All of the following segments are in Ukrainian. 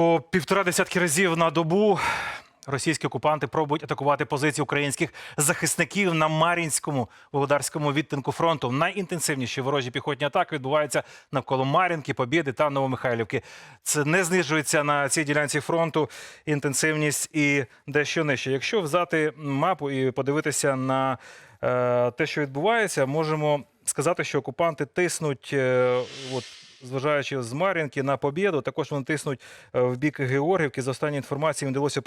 По півтора десятки разів на добу російські окупанти пробують атакувати позиції українських захисників на Мар'їнському володарському відтинку фронту. Найінтенсивніші ворожі піхотні атаки відбуваються навколо Мар'їнки, Побєди та Новомихайлівки. Це не знижується на цій ділянці фронту інтенсивність і дещо нижче. Якщо взяти мапу і подивитися на е, те, що відбувається, можемо сказати, що окупанти тиснуть. е, от, Зважаючи з Мар'їнки на Побєду, також вони тиснуть е, в бік Георгіївки. За останньою інформацією вдалося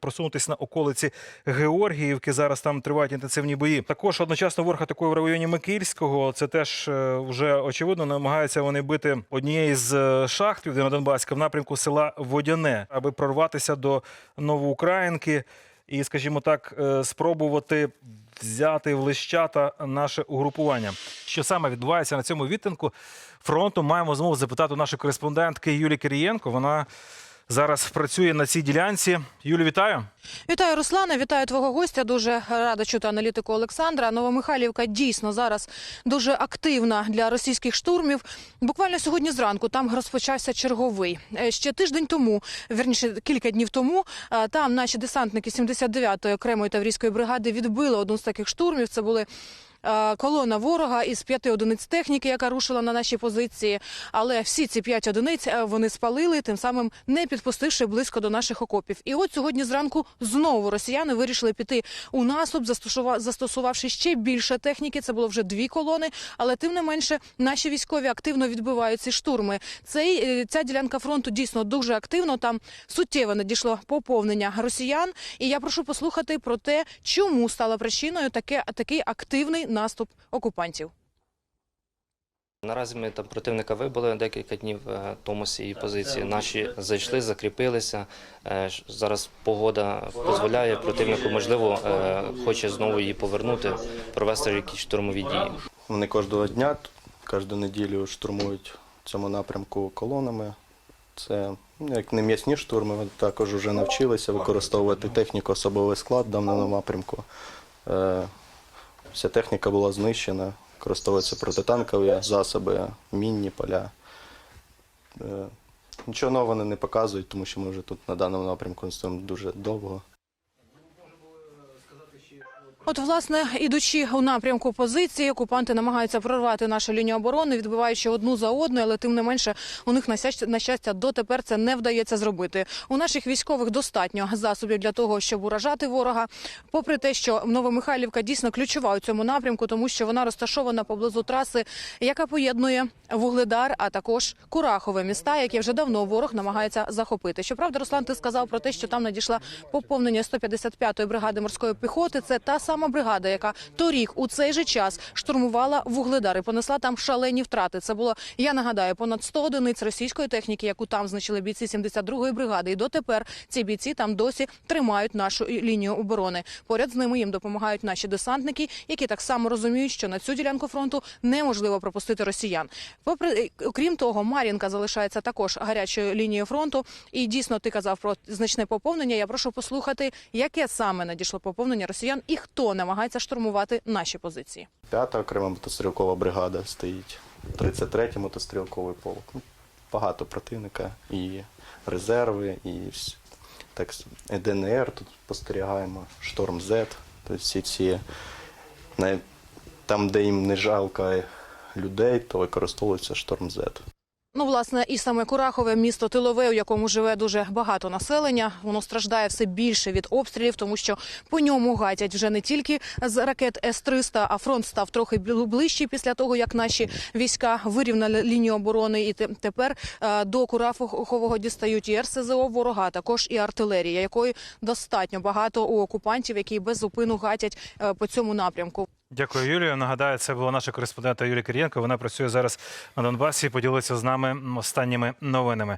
просунутися, на околиці Георгіївки. Зараз там тривають інтенсивні бої. Також одночасно ворог атакує в районі Микільського. Це теж е, вже очевидно. Намагаються вони бити однієї з е, шахт Південно Донбаська в напрямку села Водяне, аби прорватися до Новоукраїнки і, скажімо так, спробувати взяти в лищата наше угрупування. Що саме відбувається на цьому відтинку фронту? Маємо змогу запитати нашої кореспондентки Юлії Кирієнко. Вона зараз працює на цій ділянці. Юлі, вітаю. Вітаю, Руслане. Вітаю твого гостя. Дуже рада чути аналітику Олександра. Новомихайлівка дійсно зараз дуже активна для російських штурмів. Буквально сьогодні зранку там розпочався черговий. Е, Ще тиждень тому, вірніше кілька днів тому, е, там наші десантники 79-ї окремої таврійської бригади відбили одну з таких штурмів. Це були. Е, Колона ворога із п'яти одиниць техніки, яка рушила на наші позиції, але всі ці п'ять одиниць е, вони спалили, тим самим не підпустивши близько до наших окопів. І от сьогодні зранку знову росіяни вирішили піти у наступ, застосува- застосувавши ще більше техніки. Це було вже дві колони, але тим не менше наші військові активно відбивають ці штурми. Цей е, ця ділянка фронту дійсно дуже активно. Там суттєво надійшло поповнення росіян. І я прошу послухати про те, чому стала причиною таке такий активний наступ окупантів. Наразі ми там противника вибили декілька днів е, тому з цієї позиції. Наші зайшли, закріпилися. Е, Зараз погода дозволяє противнику, можливо, е, хоче знову її повернути, провести якісь штурмові дії. Вони кожного дня, кожну неділю штурмують в цьому напрямку колонами. Це ну, як не м'ясні штурми, вони також вже навчилися використовувати техніку особовий склад в даному напрямку. Вся техніка була знищена, використовуються протитанкові засоби, мінні поля. Е, Нічого нового вони не показують, тому що ми вже тут на даному напрямку стоїмо дуже довго. От, власне, ідучи у напрямку позиції, окупанти намагаються прорвати нашу лінію оборони, відбиваючи одну за одною, але тим не менше у них на щастя, дотепер це не вдається зробити. У наших військових достатньо засобів для того, щоб уражати ворога. Попри те, що Новомихайлівка дійсно ключова у цьому напрямку, тому що вона розташована поблизу траси, яка поєднує Вугледар, а також Курахове міста, які вже давно ворог намагається захопити. Щоправда, Руслан, ти сказав про те, що там надійшла поповнення 155-ї бригади морської піхоти. Це та сама бригада, яка торік у цей же час штурмувала Вугледар і понесла там шалені втрати. Це було, я нагадаю, понад 100 одиниць російської техніки, яку там знищили бійці 72-ї бригади. І дотепер ці бійці там досі тримають нашу лінію оборони. Поряд з ними їм допомагають наші десантники, які так само розуміють, що на цю ділянку фронту неможливо пропустити росіян. Попри окрім того, Мар'їнка залишається також гарячою лінією фронту. І дійсно ти казав про значне поповнення. Я прошу послухати, яке саме надійшло поповнення росіян і хто намагається штурмувати наші позиції. П'ята окрема мотострілкова бригада стоїть, 33-й мотострілковий полк. Ну, Багато противника і резерви, і так, ДНР тут спостерігаємо, Шторм Z. Тобто всі ці там, де їм не жалко людей, то використовується Шторм Z. Ну, власне, і саме Курахове місто тилове, у якому живе дуже багато населення. Воно страждає все більше від обстрілів, тому що по ньому гатять вже не тільки з ракет С-300, а фронт став трохи бл- ближчий після того, як наші війська вирівняли лінію оборони. І тепер е, до Курахового дістають і РСЗО ворога, також і артилерія, якої достатньо багато у окупантів, які без зупину гатять е, по цьому напрямку. Дякую, Юлію. Нагадаю, це була наша кореспондентка Юлія Кир'єнко. Вона працює зараз на Донбасі. і Поділиться з нами останніми новинами.